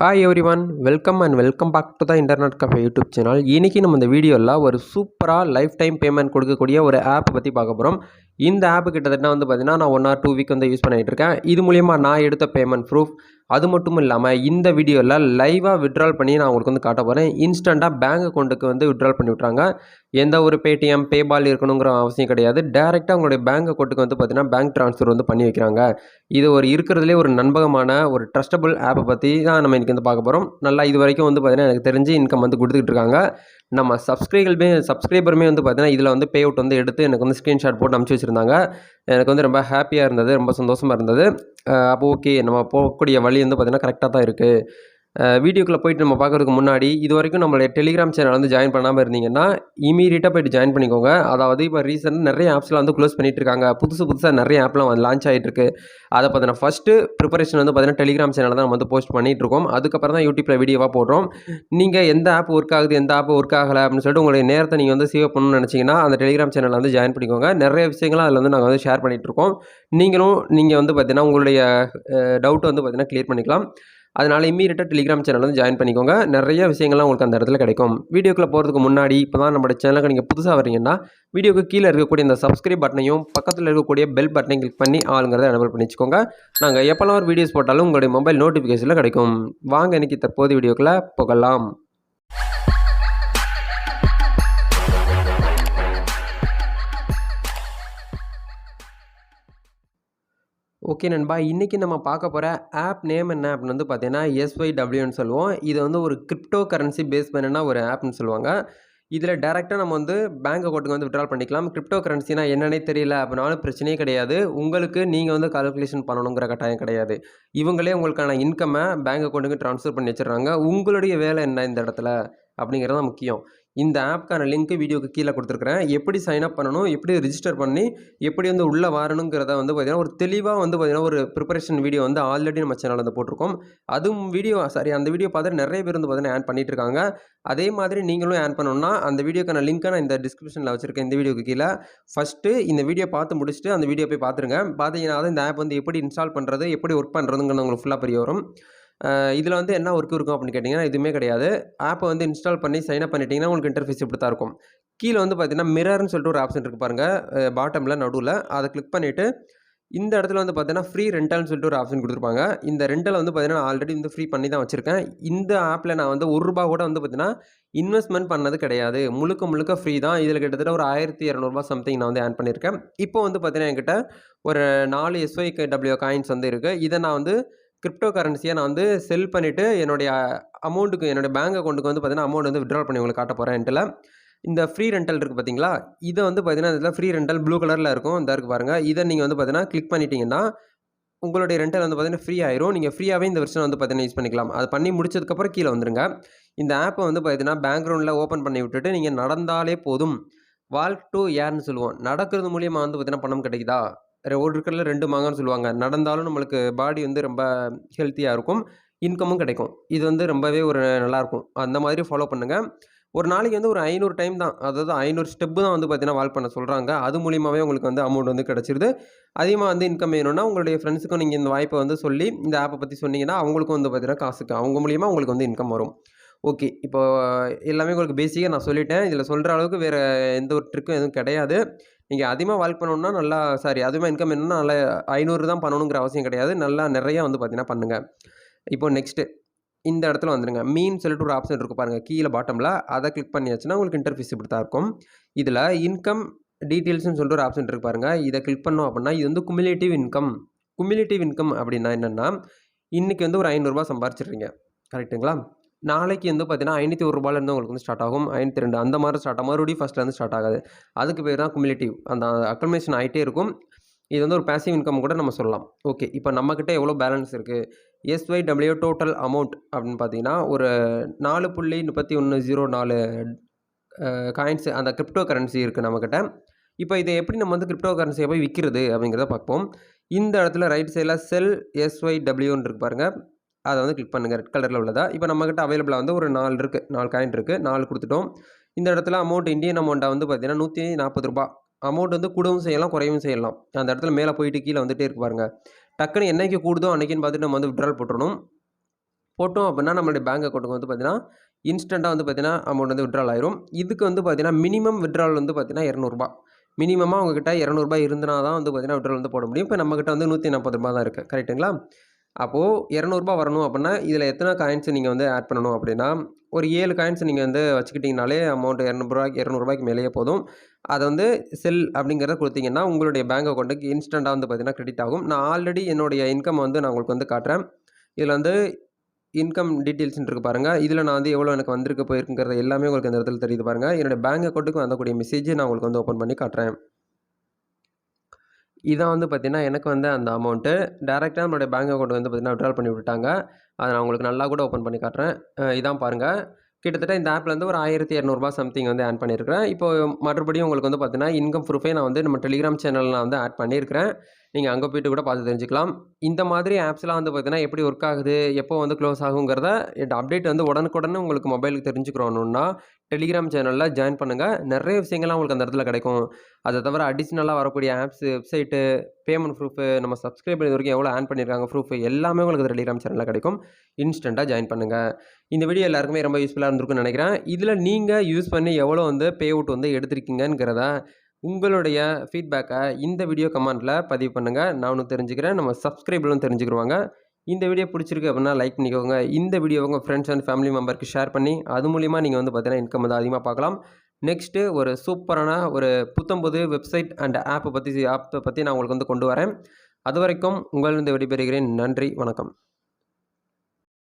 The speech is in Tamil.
Hi everyone welcome and welcome back to the internet cafe YouTube channel இன்றைக்கி நம்ம இந்த வீடியோவில் ஒரு சூப்பராக லைஃப் டைம் பேமெண்ட் கொடுக்கக்கூடிய ஒரு ஆப் பற்றி பார்க்க போகிறோம் இந்த ஆப் கிட்டத்தட்ட வந்து பார்த்திங்கன்னா நான் ஒன் ஆர் டூ வீக் வந்து யூஸ் பண்ணிகிட்டு இருக்கேன். இது மூலிமா நான் எடுத்த பேமெண்ட் ப்ரூஃப் அது மட்டும் இல்லாமல் இந்த வீடியோவில் லைவாக விட்ரால் பண்ணி நான் உங்களுக்கு வந்து காட்ட போகிறேன் இன்ஸ்டண்ட்டாக பேங்க் அக்கௌண்ட்டுக்கு வந்து விட்ரால் பண்ணி விட்றாங்க எந்த ஒரு பேடிஎம் பேபால் இருக்கணுங்கிற அவசியம் கிடையாது. டேரெக்டாக உங்களுடைய பேங்க் அக்கௌண்ட்டுக்கு வந்து பார்த்தீங்கன்னா பேங்க் ட்ரான்ஸ்ஃபர் வந்து பண்ணி வைக்கிறாங்க. இது ஒரு இருக்கிறதுலே ஒரு நண்பகமான ஒரு ட்ரஸ்டபுள் ஆப்பை பற்றி தான் நம்ம இன்றைக்கி வந்து பார்க்க போகிறோம் நல்லா இது வரைக்கும் வந்து பார்த்தீங்கன்னா எனக்கு தெரிஞ்சு இன்கம் வந்து கொடுத்துக்கிட்டு இருக்காங்க. நம்ம சப்ஸ்கிரைபருமே சப்ஸ்கிரைபருமே வந்து பார்த்தீங்கன்னா இதில் வந்து பே அவுட் வந்து எடுத்து எனக்கு வந்து ஸ்க்ரீன்ஷாட் போட்டு அனுப்பிச்சி வச்சுருந்தாங்க. எனக்கு வந்து ரொம்ப ஹாப்பியாக இருந்தது ரொம்ப சந்தோஷமாக இருந்தது. அப்போ ஓகே நம்ம போகக்கூடிய வழி வந்து பார்த்திங்கன்னா கரெக்டாக தான் இருக்குது வீடியோக்குள்ளே போயிட்டு நம்ம பார்க்குறதுக்கு முன்னாடி இது வரைக்கும் நம்மளுடைய டெலிகிராம் சேனல் வந்து ஜாயின் பண்ணாமல் இருந்தீங்கன்னா இமீடியட்டாக போயிட்டு ஜாயின் பண்ணிக்கோங்க. அதாவது இப்போ ரீசெண்ட் நிறைய ஆப்ஸ்லாம் வந்து க்ளோஸ் பண்ணிட்டு இருக்காங்க. புதுசு புதுசாக நிறைய ஆப்லாம் வந்து லான்ச் ஆகிட்டு இருக்கு. அதை பார்த்தீங்கன்னா ஃபஸ்ட்டு ப்ரிப்பரேஷன் வந்து பார்த்தீங்கன்னா டெலிகிராம் சேனலில் தான் நம்ம வந்து போஸ்ட் பண்ணிட்டு இருக்கோம். அதுக்கப்புறம் தான் யூடியூப்பில் வீடியோவாக போடுறோம். நீங்கள் எந்த ஆப் ஒர்க் ஆகுது எந்த ஆப் ஒர்க் ஆகலை அப்படின்னு சொல்லிட்டு உங்களுடைய நேரத்தை நீங்கள் வந்து சேவ் பண்ணணும்னு நினச்சிங்கன்னா அந்த டெலிகிராம் சேனலில் வந்து ஜாயின் பண்ணிக்கோங்க. நிறைய விஷயங்களும் அதில் வந்து நாங்கள் வந்து ஷேர் பண்ணிகிட்ருக்கோம் நீங்களும் நீங்கள் வந்து பார்த்தீங்கன்னா உங்களுடைய டவுட் வந்து பார்த்தீங்கன்னா க்ளியர் பண்ணிக்கலாம். அதனால் இம்மீடியட்டாக டெலிகிராம் சேனல் வந்து ஜாயின் பண்ணிக்கோங்க. நிறைய விஷயங்கள்லாம் உங்களுக்கு அந்த இடத்துல கிடைக்கும். வீடியோக்குள்ளே போகிறதுக்கு முன்னாடி இப்போ தான் நம்மளோட சேனலுக்கு நீங்கள் புதுசாக வரீங்கன்னா வீடியோக்கு கீழே இருக்கக்கூடிய இந்த சப்ஸ்கிரைப் பட்டனையும் பக்கத்தில் இருக்கக்கூடிய பெல் பட்டனையும் கிளிக் பண்ணி ஆளுங்கிறத எனபிள் பண்ணி வச்சுக்கோங்க. நாங்கள் எப்போல்லாம் ஒரு வீடியோஸ் போட்டாலும் உங்களுடைய மொபைல் நோட்டிஃபிகேஷனில் கிடைக்கும். வாங்க இன்றைக்கி தற்போது வீடியோக்குள்ளே போகலாம். ஓகே நண்பா இன்றைக்கி நம்ம பார்க்க போகிற ஆப் நேம் என்ன அப்படின்னு வந்து பார்த்தீங்கன்னா எஸ்ஒய்டபிள்யூன்னு சொல்லுவோம். இது வந்து ஒரு கிரிப்டோ கரன்சி பேஸ் பண்ணினா ஒரு ஆப்னு சொல்லுவாங்க. இதில் டேரெக்டாக நம்ம வந்து பேங்க் அக்கௌண்ட்டுக்கு வந்து விட்ரால் பண்ணிக்கலாம். கிரிப்டோ கரன்சினா என்னன்னே தெரியல அப்படின்னாலும் பிரச்சனையே கிடையாது. உங்களுக்கு நீங்கள் வந்து கால்குலேஷன் பண்ணணுங்கிற கட்டாயம் கிடையாது. இவங்களே உங்களுக்கான இன்கம்மை பேங்க் அக்கௌண்ட்டுக்கு ட்ரான்ஸ்ஃபர் பண்ணி வச்சிடுறாங்க. உங்களுடைய வேலை என்ன இந்த இடத்துல அப்படிங்கிறது தான் முக்கியம். இந்த ஆப்க்கான லிங்க்கு வீடியோக்கு கீழே கொடுத்துருக்குறேன். எப்படி சைன் அப் பண்ணணும் எப்படி ரிஜிஸ்டர் பண்ணி எப்படி வந்து உள்ளே வரணுங்கிறத வந்து பார்த்திங்கன்னா ஒரு தெளிவாக வந்து பார்த்திங்கன்னா ஒரு ப்ரிப்பரேஷன் வீடியோ வந்து ஆல்ரெடி நம்ம சேனலில் வந்து போட்டிருக்கோம். அதுவும் வீடியோ சாரி அந்த வீடியோ பார்த்துட்டு நிறைய பேர் வந்து பார்த்தீங்கன்னா ஆட் பண்ணிட்டு இருக்காங்க அதே மாதிரி நீங்களும் ஆட் பண்ணணும்னா அந்த வீடியோக்கான லிங்க்கை நான் இந்த டிஸ்கிரிப்ஷனில் வச்சுருக்கேன் இந்த வீடியோக்கு கீழே. ஃபஸ்ட்டு இந்த வீடியோ பார்த்து முடிச்சுட்டு அந்த வீடியோ போய் பார்த்துருங்க. பார்த்தீங்கன்னா இந்த ஆப் வந்து எப்படி இன்ஸ்டால் பண்ணுறது எப்படி ஒர்க் பண்ணுறதுங்கிறது உங்களுக்கு ஃபுல்லாக பெரிய வரும். இதில் வந்து என்ன ஒர்க் இருக்கும் அப்படின்னு கேட்டிங்கன்னா எதுவுமே கிடையாது. ஆப்பை வந்து இன்ஸ்டால் பண்ணி சைன் அப் பண்ணிட்டீங்கன்னா உங்களுக்கு இன்டர்ஃபேஸ் இப்படி தான் இருக்கும். கீழே வந்து பார்த்தீங்கன்னா மிரர்னு சொல்லிட்டு ஒரு ஆப்ஷன் இருக்குது பாருங்கள் பாட்டமில் நடுவில் அதை கிளிக் பண்ணிவிட்டு இந்த இடத்துல வந்து பார்த்தீங்கன்னா ஃப்ரீ ரெண்டல்னு சொல்லிட்டு ஒரு ஆப்ஷன் கொடுத்துருப்பாங்க. இந்த ரெண்டல் வந்து பார்த்தீங்கன்னா நான் ஆல்ரெடி வந்து ஃப்ரீ பண்ணி தான் வச்சுருக்கேன். இந்த ஆப்பில் நான் வந்து ஒரு ரூபா கூட வந்து பார்த்தீங்கன்னா இன்வெஸ்ட்மெண்ட் பண்ணது கிடையாது. முழுக்க முழுக்க ஃப்ரீ தான். இதில் கிட்டத்தட்ட ஒரு ஆயிரத்தி இரநூறுபா சம்திங் நான் வந்து ஆட் பண்ணியிருக்கேன். இப்போ வந்து பார்த்தீங்கன்னா என்கிட்ட ஒரு நாலு எஸ்ஒய் டபிள்யூ காயின்ஸ் வந்து இருக்குது இதை நான் வந்து கிரிப்டோ கரன்சியை நான் வந்து செல் பண்ணிவிட்டு என்னுடைய அமௌண்ட்டுக்கு என்னுடைய பேங்க் அக்கௌண்ட்டுக்கு வந்து பார்த்தீங்கன்னா அமௌண்ட் வந்து விட்ரால் பண்ணி உங்களுக்கு காட்ட போகிறேன் என்ட்டில் இந்த ஃப்ரீ ரெண்டல் இருக்குது பார்த்தீங்களா இதை வந்து பார்த்தீங்கன்னா இதில் ஃப்ரீ ரெண்டல் ப்ளூ கலரில் இருக்கும். இந்த இருக்குது பாருங்கள் இதை நீங்கள் வந்து பார்த்தீங்கன்னா கிளிக் பண்ணிட்டீங்கன்னா உங்களுடைய ரெண்டல் வந்து பார்த்தீங்கன்னா ஃப்ரீ ஆயிரும். நீங்கள் ஃப்ரீயாகவே இந்த வருஷம் வந்து பார்த்தீங்கன்னா யூஸ் பண்ணிக்கலாம். அது பண்ணி முடிச்சதுக்கப்புறம் கீழே வந்துருங்க. இந்த ஆப்பை வந்து பார்த்தீங்கன்னா பேக்ரவுண்டில் ஓப்பன் பண்ணி விட்டுட்டு நீங்கள் நடந்தாலே போதும். வால்க் டு ஏர்னு சொல்லுவோம். நடக்கிறது மூலியமாக வந்து பார்த்தீங்கன்னா பணம் கிடைக்குதா? ஒரு இருக்கிறதுல ரெண்டு மாங்கன்னு சொல்லுவாங்க. நடந்தாலும் நம்மளுக்கு பாடி வந்து ரொம்ப ஹெல்த்தியாக இருக்கும். இன்கமும் கிடைக்கும். இது வந்து ரொம்பவே ஒரு நல்லாயிருக்கும் அந்த மாதிரி ஃபாலோ பண்ணுங்கள் ஒரு நாளைக்கு வந்து ஒரு ஐநூறு டைம் தான். அதாவது ஐநூறு ஸ்டெப்பு தான் வந்து பார்த்தீங்கன்னா வால் பண்ண சொல்கிறாங்க அது மூலியமாகவே உங்களுக்கு வந்து அமௌண்ட் வந்து கிடச்சிருது. அதிகமாக வந்து இன்கம் வேணும்னா உங்களுடைய ஃப்ரெண்ட்ஸுக்கும் நீங்கள் இந்த வாய்ப்பை வந்து சொல்லி இந்த ஆப்பை பற்றி சொன்னீங்கன்னா அவங்களுக்கும் வந்து பார்த்தீங்கன்னா காசுக்கு அவங்க மூலியமாக உங்களுக்கு வந்து இன்கம் வரும். ஓகே இப்போ எல்லாமே உங்களுக்கு பேசிக்காக நான் சொல்லிட்டேன். இதில் சொல்கிற அளவுக்கு வேறு எந்த ஒரு ட்ரிக்கும் எதுவும் கிடையாது. நீங்கள் அதிகமாக வால்க் பண்ணணும்னா நல்லா சாரி அதிகமாக இன்கம் என்னென்னா நல்லா ஐநூறு தான் பண்ணணுங்கிற அவசியம் கிடையாது. நல்லா நிறையா வந்து பார்த்தீங்கன்னா பண்ணுங்கள் இப்போ நெக்ஸ்ட்டு இந்த இடத்துல வந்துடுங்க மீன் சொல்லிட்டு ஒரு ஆப்ஷன் இருக்கும் பாருங்கள் கீழே பாட்டமில் அதை கிளிக் பண்ணியாச்சுன்னா உங்களுக்கு இன்டர்ஃபீஸ் இப்படி தான் இருக்கும். இதில் இன்கம் டீட்டெயில்ஸ்னு சொல்லிட்டு ஒரு ஆப்ஷன் இருக்கு பாருங்கள் இதை கிளிக் பண்ணோம் அப்படின்னா இது வந்து குமிலேட்டிவ் இன்கம் குமிலேட்டிவ் இன்கம் அப்படின்னா என்னென்னா இன்றைக்கி வந்து ஒரு ஐநூறுரூவா சம்பாரிச்சிடுறீங்க. கரெக்டுங்களா நாளைக்கு வந்து பார்த்தீங்கன்னா ஐநூற்றி ஒரு ரூபாயிலேருந்து உங்களுக்கு வந்து ஸ்டார்ட் ஆகும். ஐநூற்றி ரெண்டு அந்த மாதிரி ஸ்டார்ட் ஆகும் மறுபடியும் ஃபஸ்ட்லேருந்து ஸ்டார்ட் ஆகாது. அதுக்கு பேர் தான் குமிலேட்டிவ் அந்த அக்கமேஷன் ஆகிட்டே இருக்கும். இது வந்து ஒரு பேசிவ் இன்கம் கூட நம்ம சொல்லலாம். ஓகே இப்போ நம்மக்கிட்ட எவ்வளோ பேலன்ஸ் இருக்குது எஸ்ஒய் டபிள்யூ டோட்டல் அமௌண்ட் அப்படின்னு பார்த்தீங்கன்னா ஒரு நாலு புள்ளி முப்பத்தி ஒன்று ஜீரோ நாலு காயின்ஸ் அந்த கிரிப்டோ கரன்சி இருக்குது நம்மக்கிட்ட இப்போ இதை எப்படி நம்ம வந்து கிரிப்டோ கரன்சியை போய் விற்கிறது அப்படிங்கிறத பார்ப்போம். இந்த இடத்துல ரைட் சைடில் செல் எஸ்ஒய் டபிள்யூன்னு இருக்கு பாருங்கள் அதை வந்து கிளிக் பண்ணுங்கள் ரெட் கலரில் உள்ளதா? இப்போ நம்மக்கிட்ட அவைலபிளாக வந்து ஒரு நாலு இருக்குது நாலு காயின் இருக்குது நாலு கொடுத்துட்டோம். இந்த இடத்துல அமௌண்ட் இந்தியன் அமௌண்ட்டை வந்து பார்த்தீங்கன்னா நூற்றி நாற்பது ரூபா அமௌண்ட் வந்து கூடவும் செய்யலாம் குறையவும் செய்யலாம். அந்த இடத்துல மேலே போயிட்டு கீழே வந்துட்டே இருக்கு பாருங்கள் டக்குன்னு என்றைக்கு கூடுதோ அன்றைக்கின்னு பார்த்துட்டு நம்ம வந்து விட்ரால் போட்டுடணும் போட்டோம் அப்படின்னா நம்மளுடைய பேங்க் அக்கௌண்ட்டுக்கு வந்து பார்த்தீங்கன்னா இன்ஸ்டண்ட்டாக வந்து பார்த்தீங்கன்னா அமௌண்ட் வந்து விட்ரால் ஆயிரும். இதுக்கு வந்து பார்த்தீங்கன்னா மினிமம் விட்ரால் வந்து பார்த்தீங்கன்னா இரநூறுபா மினிமமாக உங்ககிட்ட இரநூறுபா இருந்தனா தான் வந்து பார்த்தீங்கன்னா விட்ரால் வந்து போட முடியும். இப்போ நம்மக்கிட்ட வந்து நூற்றி நாற்பது ரூபா தான் இருக்குது கரெக்ட்டுங்களா அப்போது இரநூறுபா வரணும் அப்படின்னா இதில் எத்தனை காயின்ஸ் நீங்கள் வந்து ஆட் பண்ணணும் அப்படின்னா ஒரு ஏழு காயின்ஸ் நீங்கள் வந்து வச்சுக்கிட்டிங்கனாலே அமௌண்ட் இரநூறுபாய்க்கு இரநூறுபாய்க்கு மேலேயே போதும். அதை வந்து செல் அப்படிங்கிறத கொடுத்தீங்கன்னா உங்களுடைய பேங்க் அக்கௌண்ட்டுக்கு இன்ஸ்டண்ட்டாக வந்து பார்த்தீங்கன்னா கிரெடிட் ஆகும். நான் ஆல்ரெடி என்னுடைய இன்கம் வந்து நான் உங்களுக்கு வந்து காட்டுறேன். இதில் வந்து இன்கம் டீட்டெயில்ஸ்னு இருக்கு பாருங்கள் இதில் நான் வந்து எவ்வளோ எனக்கு வந்திருக்கு போயிருக்குங்கிறது எல்லாமே உங்களுக்கு இந்த இடத்துல தெரியுது பாருங்கள் என்னுடைய பேங்க் அக்கௌண்ட்டுக்கு வந்தக்கூடிய மெசேஜ் நான் உங்களுக்கு வந்து ஓப்பன் பண்ணி காட்டுறேன். இதான் வந்து பார்த்திங்கன்னா எனக்கு வந்து அந்த அமௌண்ட்டு டேரெக்டாக நம்மளுடைய பேங்க் அக்கௌண்ட் வந்து பார்த்திங்கன்னா விட்ரால் பண்ணி விட்டுட்டாங்க. அதை நான் உங்களுக்கு நல்லா கூட ஓப்பன் பண்ணி காட்டுறேன். இதான் பாருங்கள் கிட்டத்தட்ட இந்த ஆப்பில் வந்து ஒரு ஆயிரத்தி இரநூறுபா சம்திங் வந்து ஆட் பண்ணியிருக்கிறேன். இப்போ மறுபடியும் உங்களுக்கு வந்து பார்த்தீங்கன்னா இன்கம் ப்ரூஃபே நான் வந்து நம்ம டெலிகிராம் சேனலில் நான் வந்து ஆட் பண்ணியிருக்கிறேன். நீங்கள் அங்கே போயிட்டு கூட பார்த்து தெரிஞ்சுக்கலாம். இந்த மாதிரி ஆப்ஸ்லாம் வந்து பார்த்தீங்கன்னா எப்படி ஒர்க் ஆகுது எப்போ வந்து க்ளோஸ் ஆகுங்கிறத அப்டேட் வந்து உடனுக்குடனே உங்களுக்கு மொபைலுக்கு தெரிஞ்சுக்கிறோன்னா டெலிகிராம் சேனலில் ஜாயின் பண்ணுங்கள் நிறைய விஷயங்கள்லாம் உங்களுக்கு அந்த இடத்துல கிடைக்கும். அதை தவிர அடிஷ்னலாக வரக்கூடிய ஆப்ஸ் வெப்சைட்டு பேமெண்ட் ப்ரூஃபு நம்ம சப்ஸ்கிரைப் பண்ணி வரைக்கும் எவ்வளோ ஆன் பண்ணியிருக்காங்க ப்ரூஃப் எல்லாமே உங்களுக்கு டெலிகிராம் சேனலில் கிடைக்கும். இன்ஸ்டண்ட்டாக ஜாயின் பண்ணுங்கள் இந்த வீடியோ எல்லாருக்குமே ரொம்ப யூஸ்ஃபுல்லாக இருந்திருக்குன்னு நினைக்கிறேன். இதில் நீங்கள் யூஸ் பண்ணி எவ்வளோ வந்து பே அவுட் வந்து எடுத்திருக்கீங்கிறத உங்களுடைய ஃபீட்பேக்கை இந்த வீடியோ கமெண்ட்டில் பதிவு பண்ணுங்கள் நானும் தெரிஞ்சுக்கிறேன். நம்ம சப்ஸ்கிரைபரும் தெரிஞ்சுக்கிடுவாங்க இந்த வீடியோ பிடிச்சிருக்கு அப்படின்னா லைக் பண்ணிக்கோங்க. இந்த வீடியோ உங்கள் ஃப்ரெண்ட்ஸ் அண்ட் ஃபேமிலி மெம்பருக்கு ஷேர் பண்ணி அது மூலிமா நீங்கள் வந்து பார்த்தீங்கன்னா இன்கம் வந்து அதிகமாக பார்க்கலாம். நெக்ஸ்ட்டு ஒரு சூப்பரான ஒரு புத்தம்புது வெப்சைட் அண்ட் ஆப்பை பற்றி ஆப்பை பற்றி நான் உங்களுக்கு வந்து கொண்டு வரேன். அது வரைக்கும் உங்களிருந்து விடைபெறுகிறேன். நன்றி. வணக்கம்.